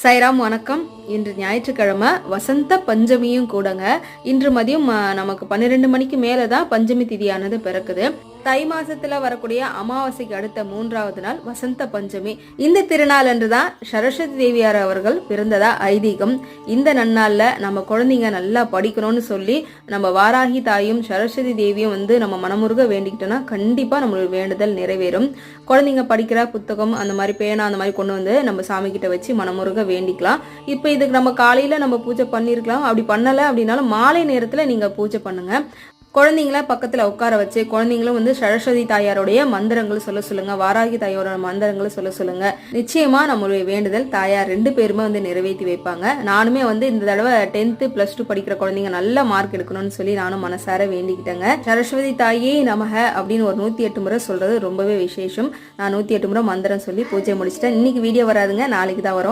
சைராம் வணக்கம். இன்று ஞாயிற்றுக்கிழமை வசந்த பஞ்சமியும் கூடங்க. இன்று மதியம் நமக்கு பன்னிரெண்டு மணிக்கு மேலே தான் பஞ்சமி திதியானது பிறக்குது. தை மாசத்துல வரக்கூடிய அமாவாசைக்கு அடுத்த மூன்றாவது நாள் வசந்த பஞ்சமி. இந்த திருநாள் அன்று தான் சரஸ்வதி தேவியார் அவர்கள் பிறந்ததா ஐதீகம். இந்த நன்னாள்ல நம்ம குழந்தைங்க நல்லா படிக்கணும்னு சொல்லி நம்ம வாராகி தாயும் சரஸ்வதி தேவியும் வந்து நம்ம மனமுருக வேண்டிக்கிட்டோம்னா கண்டிப்பா நம்மளுக்கு வேண்டுதல் நிறைவேறும். குழந்தைங்க படிக்கிற புத்தகம் அந்த மாதிரி பேனா அந்த மாதிரி கொண்டு வந்து நம்ம சாமி கிட்ட வச்சு மனமுருக வேண்டிக்கலாம். இப்போ இதுக்கு நம்ம காலையில நம்ம பூஜை பண்ணியிருக்கலாம் அப்படி பண்ணல அப்படின்னாலும் மாலை நேரத்துல நீங்க பூஜை பண்ணுங்க. குழந்தைங்கள பக்கத்துல உட்கார வச்சு குழந்தைங்களும் வந்து சரஸ்வதி தாயாருடைய மந்திரங்கள் சொல்ல சொல்லுங்க வாராகி தாயாரோட மந்திரங்களை சொல்ல சொல்லுங்க. நிச்சயமா நம்மளுடைய வேண்டுதல் தாயார் ரெண்டு பேருமே வந்து நிறைவேற்றி வைப்பாங்க. நானுமே வந்து இந்த தடவை டென்த்து பிளஸ் டூ படிக்கிற குழந்தைங்க நல்ல மார்க் எடுக்கணும்னு சொல்லி நானும் மனசார வேண்டிக்கிட்டேங்க. சரஸ்வதி தாயே நமக அப்படின்னு ஒரு நூத்தி எட்டு முறை சொல்றது ரொம்பவே விசேஷம். நான் நூத்தி எட்டு முறை மந்திரம் சொல்லி பூஜை முடிச்சிட்டேன். இன்னைக்கு வீடியோ வராதுங்க நாளைக்கு தான் வரும்.